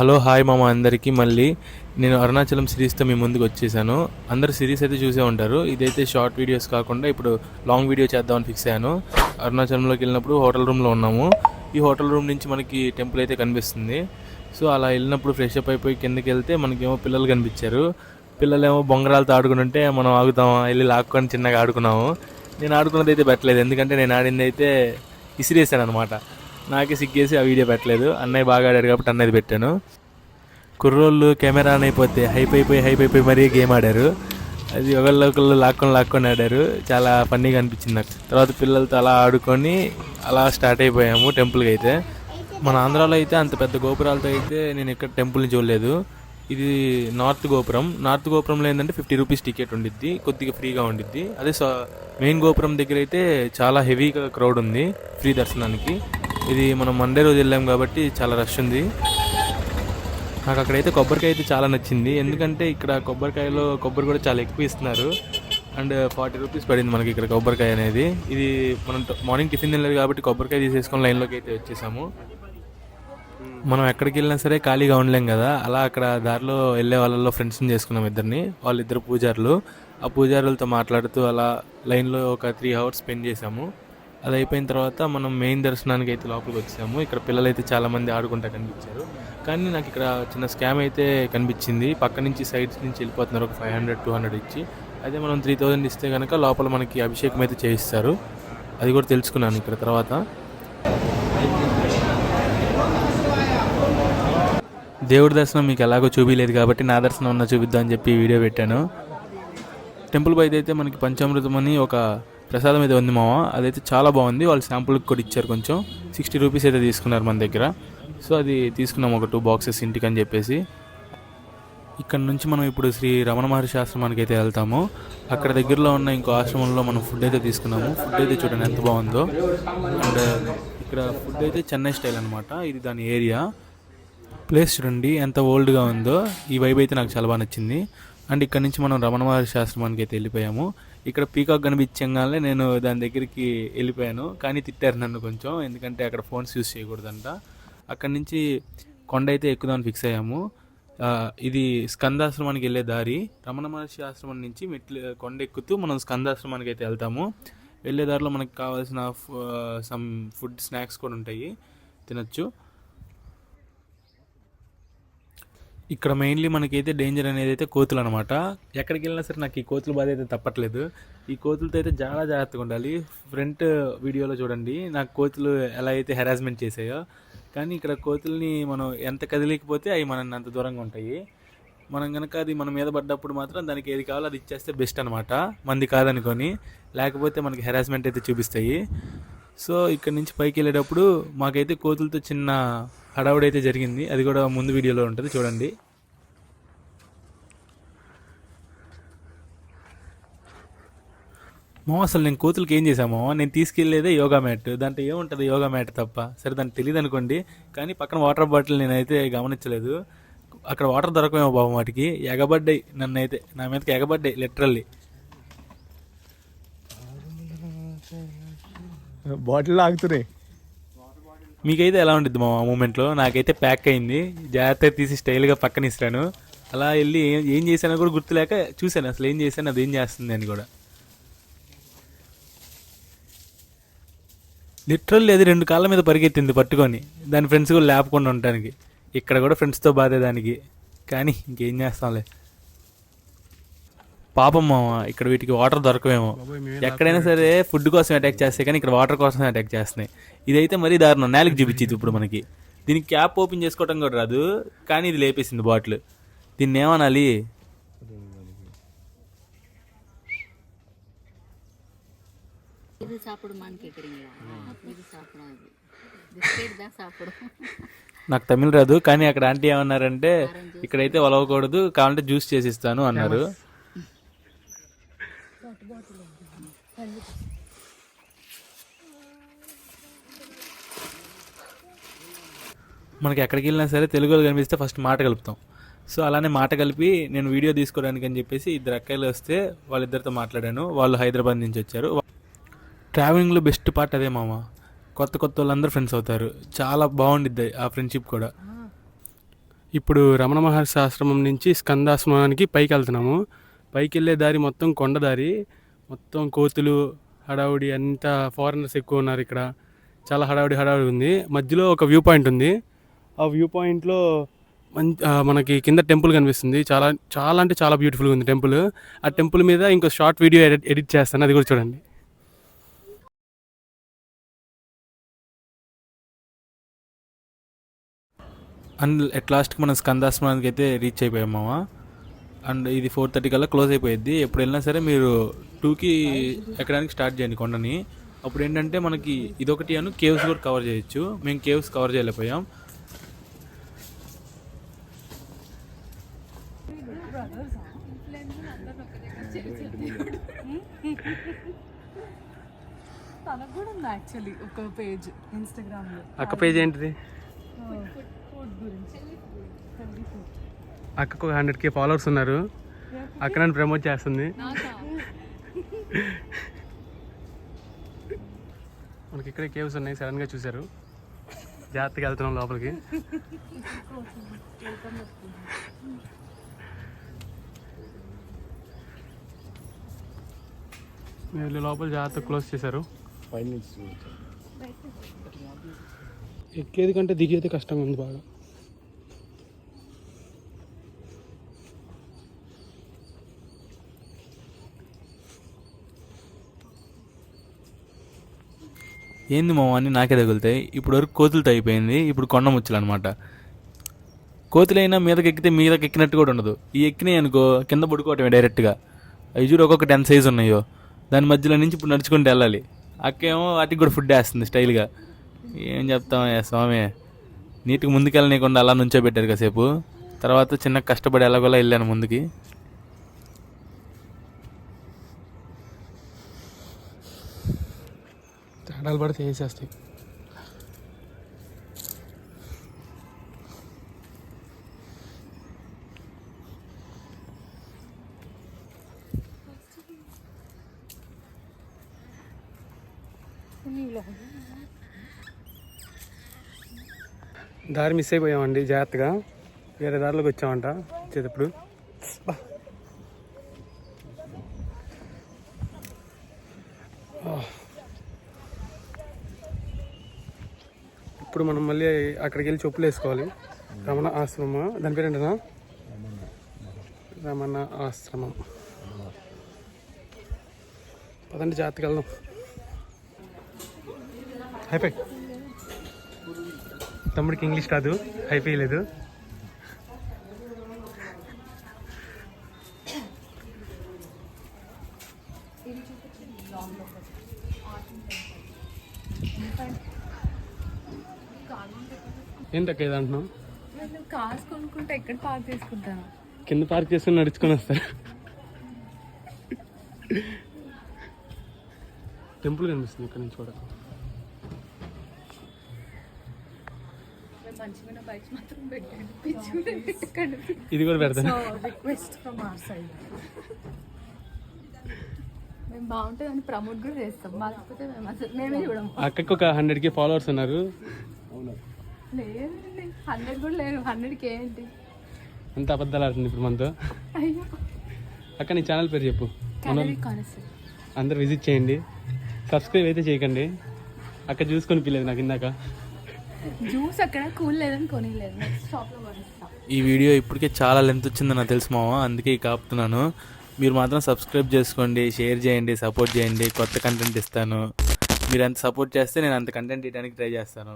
Hello hi మామ అందరికీ. మళ్ళీ నేను అరుణాచలం సిరీస్తో మీ ముందుకు వచ్చేసాను. అందరు సిరీస్ అయితే చూసే ఉంటారు. ఇదైతే షార్ట్ వీడియోస్ కాకుండా ఇప్పుడు లాంగ్ వీడియో చేద్దామని ఫిక్స్ అయ్యాను. అరుణాచలంలోకి వెళ్ళినప్పుడు హోటల్ రూమ్లో ఉన్నాము. ఈ హోటల్ రూమ్ నుంచి మనకి టెంపుల్ అయితే కనిపిస్తుంది. సో అలా వెళ్ళినప్పుడు ఫ్రెష్ అప్ అయిపోయి కిందకి వెళ్తే మనకేమో పిల్లలు కనిపించారు. పిల్లలేమో బొంగరాలతో ఆడుకుంటుంటే మనం ఆగుతాం వెళ్ళి లాక్కొని చిన్నగా ఆడుకున్నాము. నేను ఆడుకున్నది అయితే పెట్టలేదు. ఎందుకంటే నేను ఆడింది అయితే ఇసిరేసాను అనమాట నాకే సిగ్గేసి ఆ వీడియో పెట్టలేదు. అన్నయ్య బాగా ఆడాడు కాబట్టి అన్నది పెట్టాను. కుర్రోళ్ళు కెమెరా ఆన్ అయిపోతే హైప్ అయిపోయి హైప్ అయిపోయి మరీ గేమ్ ఆడారు. అది ఒకళ్ళు ఒకళ్ళు లాక్కొని లాక్కొని ఆడారు. చాలా ఫన్నీగా అనిపించింది నాకు. తర్వాత పిల్లలతో అలా ఆడుకొని అలా స్టార్ట్ అయిపోయాము టెంపుల్కి అయితే. మన ఆంధ్రాలో అయితే అంత పెద్ద గోపురాలతో అయితే నేను ఇక్కడ టెంపుల్ని చూడలేదు. ఇది నార్త్ గోపురం. నార్త్ గోపురంలో ఏంటంటే ఫిఫ్టీ రూపీస్ టికెట్ ఉండిద్ది. కొద్దిగా ఫ్రీగా ఉండిద్ది. అదే సో మెయిన్ గోపురం దగ్గర అయితే చాలా హెవీగా క్రౌడ్ ఉంది. ఫ్రీ దర్శనానికి. ఇది మనం మండే రోజు వెళ్ళాం కాబట్టి చాలా రష్ ఉంది. నాకు అక్కడైతే కొబ్బరికాయ అయితే చాలా నచ్చింది. ఎందుకంటే ఇక్కడ కొబ్బరికాయలో కొబ్బరి కూడా చాలా ఎక్కువ ఇస్తున్నారు. అండ్ ఫార్టీ రూపీస్ పడింది మనకి ఇక్కడ కొబ్బరికాయ అనేది. ఇది మనం మార్నింగ్ టిఫిన్ తినలేదు కాబట్టి కొబ్బరికాయ తీసేసుకొని లైన్లోకి అయితే వచ్చేసాము. మనం ఎక్కడికి వెళ్ళినా సరే ఖాళీగా ఉండలేం కదా. అలా అక్కడ దారిలో వెళ్ళే వాళ్ళలో ఫ్రెండ్స్ని చేసుకున్నాం ఇద్దరిని. వాళ్ళిద్దరు పూజారులు. ఆ పూజారులతో మాట్లాడుతూ అలా లైన్లో ఒక త్రీ అవర్స్ స్పెండ్ చేసాము. అది అయిపోయిన తర్వాత మనం మెయిన్ దర్శనానికి అయితే లోపలికి వచ్చాము ఇక్కడ పిల్లలు అయితే చాలామంది ఆడుకుంటా కనిపించారు. కానీ నాకు ఇక్కడ చిన్న స్కామ్ అయితే కనిపించింది. పక్క నుంచి సైడ్స్ నుంచి వెళ్ళిపోతున్నారు. ఒక ఫైవ్ హండ్రెడ్ టూ హండ్రెడ్ ఇచ్చి. అదే మనం త్రీ థౌజండ్ ఇస్తే కనుక లోపల మనకి అభిషేకం అయితే చేయిస్తారు. అది కూడా తెలుసుకున్నాను ఇక్కడ తర్వాత. దేవుడి దర్శనం మీకు ఎలాగో చూపించలేదు కాబట్టి నా దర్శనం ఉన్న చూపిద్దాం అని చెప్పి వీడియో పెట్టాను. టెంపుల్ బయట అయితే మనకి పంచామృతం అని ఒక ప్రసాదం అయితే ఉంది మామ అదైతే చాలా బాగుంది. వాళ్ళు శాంపుల్కి కూడా ఇచ్చారు కొంచెం. సిక్స్టీ రూపీస్ అయితే తీసుకున్నారు మన దగ్గర. సో అది తీసుకున్నాం ఒక టూ బాక్సెస్ ఇంటికి అని చెప్పేసి. ఇక్కడ నుంచి మనం ఇప్పుడు శ్రీ రమణ మహర్షి ఆశ్రమానికి అయితే వెళ్తాము. అక్కడ దగ్గరలో ఉన్న ఇంకో ఆశ్రమంలో మనం ఫుడ్ అయితే తీసుకున్నాము. ఫుడ్ అయితే చూడండి ఎంత బాగుందో. అండ్ ఇక్కడ ఫుడ్ అయితే చెన్నై స్టైల్ అనమాట ఇది దాని ఏరియా ప్లేస్ చూడండి ఎంత ఓల్డ్గా ఉందో. ఈ వైబ్ అయితే నాకు చాలా బాగా నచ్చింది. అండ్ ఇక్కడ నుంచి మనం రమణ మహర్షి ఆశ్రమానికి అయితే వెళ్ళిపోయాము. ఇక్కడ పీకాక్ కనిపించగానే నేను దాని దగ్గరికి వెళ్ళిపోయాను. కానీ తిట్టారు నన్ను కొంచెం. ఎందుకంటే అక్కడ ఫోన్స్ యూస్ చేయకూడదంట. అక్కడి నుంచి కొండ అయితే ఎక్కుదామని ఫిక్స్ అయ్యాము. ఇది స్కందాశ్రమానికి వెళ్ళే దారి. రమణ మహర్షి ఆశ్రమం నుంచి మెట్లు కొండ ఎక్కుతూ మనం స్కందాశ్రమానికి అయితే వెళ్తాము. వెళ్ళే దారిలో మనకు కావాల్సిన సమ్ ఫుడ్ స్నాక్స్ కూడా ఉంటాయి. తినచ్చు. ఇక్కడ మెయిన్లీ మనకైతే డేంజర్ అనేది అయితే కోతులు అనమాట ఎక్కడికి వెళ్ళినా సరే నాకు ఈ కోతుల బాధ అయితే తప్పట్లేదు. ఈ కోతులతో అయితే చాలా జాగ్రత్తగా ఉండాలి. ఫ్రంట్ వీడియోలో చూడండి నాకు కోతులు ఎలా అయితే హెరాస్మెంట్ చేసాయో కానీ ఇక్కడ కోతుల్ని మనం ఎంత కదిలేకపోతే అవి మనల్ని అంత దూరంగా ఉంటాయి. మనం కనుక అది మన మీద పడ్డప్పుడు మాత్రం దానికి ఏది కావాలో అది ఇచ్చేస్తే బెస్ట్ అనమాట మంది కాదనుకొని. లేకపోతే మనకి హెరాస్మెంట్ అయితే చూపిస్తాయి. సో ఇక్కడ నుంచి పైకి వెళ్ళేటప్పుడు మాకైతే కోతులతో చిన్న హడావుడి అయితే జరిగింది. అది కూడా ముందు వీడియోలో ఉంటుంది చూడండి. మామ అసలు నేను కూతురికి ఏం చేశామో నేను తీసుకెళ్ళేదే యోగా మ్యాట్. దాంట్లో ఏముంటుంది యోగా మ్యాట్ తప్ప? సరే దానికి తెలియదు అనుకోండి. కానీ పక్కన వాటర్ బాటిల్ నేనైతే గమనించలేదు. అక్కడ వాటర్ దొరకమేమో బాబు వాటికి. ఎగబడ్డాయి నన్ను అయితే నా మీదకి ఎగబడ్డాయి లిటరల్లీ. బాటిల్ ఆగుతున్నాయి. మీకైతే ఎలా ఉంటుంది మా మూమెంట్లో? నాకైతే ప్యాక్ అయింది. జాగ్రత్తగా తీసి స్టైల్గా పక్కన ఇస్తాను అలా వెళ్ళి ఏం ఏం చేశానో కూడా గుర్తులేక చూశాను. అసలు ఏం చేశాను అది ఏం చేస్తుంది అని కూడా. లిటరల్లీ అది రెండు కాళ్ళ మీద పరిగెత్తింది పట్టుకొని. దాని ఫ్రెండ్స్ కూడా లేపకుండా ఉండటానికి. ఇక్కడ కూడా ఫ్రెండ్స్తో బాధే దానికి కానీ ఇంకేం చేస్తాంలే. పాపం మామ ఇక్కడ వీటికి వాటర్ దొరకవేమో. ఎక్కడైనా సరే ఫుడ్ కోసం అటాక్ చేస్తాయి కానీ ఇక్కడ వాటర్ కోసం అటాక్ చేస్తున్నాయి. ఇదైతే మరీ దారుణం. నేలకు చూపించింది ఇప్పుడు మనకి. దీనికి క్యాప్ ఓపెన్ చేసుకోవటం కూడా రాదు కానీ ఇది లేపేసింది బాటిల్ దీన్ని ఏమనాలి? నాకు తమిళ రాదు కానీ అక్కడ ఆంటీ ఏమన్నారంటే ఇక్కడైతే ఒలవకూడదు కావాలంటే జ్యూస్ చేసిస్తాను అన్నారు. మనకి ఎక్కడికి వెళ్ళినా సరే తెలుగులో కనిపిస్తే ఫస్ట్ మాట కలుపుతాం. సో అలానే మాట కలిపి నేను వీడియో తీసుకోవడానికి అని చెప్పేసి ఇద్దరు అక్కలు వస్తే వాళ్ళిద్దరితో మాట్లాడాను. వాళ్ళు హైదరాబాద్ నుంచి వచ్చారు. ట్రావెలింగ్లో బెస్ట్ పార్ట్ అదే మామ. కొత్త కొత్త వాళ్ళందరూ ఫ్రెండ్స్ అవుతారు. చాలా బాగుండిద్ది ఆ ఫ్రెండ్షిప్ కూడా. ఇప్పుడు రమణ మహర్షి ఆశ్రమం నుంచి స్కందాశ్రమానికి పైకి వెళ్తున్నాము. పైకి వెళ్ళే దారి మొత్తం కొండదారి మొత్తం కోతులు హడావుడి అంతా ఫారినర్స్ ఎక్కువ ఉన్నారు ఇక్కడ. చాలా హడావుడి హడావుడి ఉంది. మధ్యలో ఒక వ్యూ పాయింట్ ఉంది. ఆ వ్యూ పాయింట్లో మంచి మనకి కింద టెంపుల్ కనిపిస్తుంది. చాలా చాలా అంటే చాలా బ్యూటిఫుల్గా ఉంది టెంపుల్. ఆ టెంపుల్ మీద ఇంకో షార్ట్ వీడియో ఎడిట్ ఎడిట్ చేస్తాను. అది కూడా చూడండి. అండ్ అట్ లాస్ట్కి మనం స్కందాశ్రమానికి అయితే రీచ్ అయిపోయాం మామ అండ్ ఇది ఫోర్ థర్టీ కల్లా క్లోజ్ అయిపోయింది ఎప్పుడు వెళ్ళినా సరే మీరు టూకి ఎక్కడానికి స్టార్ట్ చేయండి కొండని. అప్పుడు ఏంటంటే మనకి ఇదొకటి అను కేవ్స్ కూడా కవర్ చేయొచ్చు. మేము కేవ్స్ కవర్ చేయలేకపోయాం. తనకు కూడా ఉంది యాక్చువల్లీ ఒక పేజ్ ఇన్స్టాగ్రామ్లో అక్క పేజ్ ఏంటిది? గురించి. అక్కకు హండ్రెడ్ కే ఫాలోవర్స్ ఉన్నారు. అక్క నన్ను ప్రమోట్ చేస్తుంది. మనకి ఇక్కడే కేవ్స్ ఉన్నాయి సడన్గా చూశారు. జాగ్రత్తగా వెళ్తున్నాం లోపలికి. వీళ్ళు లోపల జాగ్రత్త క్లోజ్ చేశారు. ఎక్కేది కంటే దిగేది కష్టంగా ఉంది బాగా. ఏంది మామ అని నాకే తగులుతాయి? ఇప్పుడు వరకు కోతులతో అయిపోయింది ఇప్పుడు కొండ ముచ్చలు అనమాట కోతులైనా మీదకి ఎక్కితే మీదకి ఎక్కినట్టు కూడా ఉండదు. ఈ ఎక్కినాయి అనుకో కింద పడుకోవటమే డైరెక్ట్గా. అవి చూడు ఒక్కొక్క టెన్ సైజ్ ఉన్నాయో. దాని మధ్యలో నుంచి ఇప్పుడు నడుచుకుంటూ వెళ్ళాలి. అక్కేమో వాటికి కూడా ఫుడ్ వేస్తుంది స్టైల్గా. ఏం చెప్తాం స్వామి? నీటికి ముందుకెళ్ళనీయకుండా అలా నుంచో పెట్టారు కాసేపు. తర్వాత చిన్న కష్టపడి ఎలాగోలా వెళ్ళాను ముందుకి. తేడాలు పడితే వేసేస్తాయి దారి మిస్ అయిపోయామండి జాగ్రత్తగా. వేరే దారిలోకి వచ్చామంట వచ్చేటప్పుడు Oh. ఇప్పుడు మనం మళ్ళీ అక్కడికి వెళ్ళి చెప్పులు వేసుకోవాలి. రమణ ఆశ్రమం. దాని పేరు ఏంటనా రమణ ఆశ్రమం. పదండి జాగ్రత్తగా వెళ్దాం. హైపే తమ్ముడికి ఇంగ్లీష్ రాదు హైపై లేదు. ఏంటక్క ఇది అంటున్నావు? నేను కార్స్ కొనుక్కుంటే ఎక్కడ పార్క్ చేసుకుంటాను. కింద పార్క్ చేసుకుని నడుచుకొని వస్తారు. టెంపుల్ కనిపిస్తుంది ఇక్కడ నుంచి కూడా ఇది కూడా పెడతాను. రిక్వెస్ట్ ఫ్రమ్ అవర్ సైడ్ మేము బాగుంటుందని ప్రమోట్ కూడా చేస్తాం. లేకపోతే మేము అసలు మేమే చూడము. అక్కకి ఒక హండ్రెడ్ కే ఫాలోవర్స్ ఉన్నారు. లేదండి హండ్రెడ్ కూడా లేరు హండ్రెడ్కి ఏంటి? అంత అబద్ధాలు ఆడుతుంది ఇప్పుడు మనతో? అక్క నీ ఛానల్ పేరు చెప్పు. అందరు విజిట్ చేయండి. సబ్స్క్రైబ్ అయితే చేయకండి. అక్క చూసుకొని పిల్లలు నాకు ఇందాక. జ్యూస్ అక్కడ కూల్ లేదని కొనిలేదు ఈ వీడియో ఇప్పటికే చాలా లెంత్ వచ్చింది నాకు తెలుసు మామ అందుకే ఇక ఆపుతున్నాను మీరు మాత్రం సబ్స్క్రైబ్ చేసుకోండి షేర్ చేయండి సపోర్ట్ చేయండి. కొత్త కంటెంట్ ఇస్తాను. మీరు అంత సపోర్ట్ చేస్తే నేను అంత కంటెంట్ ఇవ్వడానికి ట్రై చేస్తాను.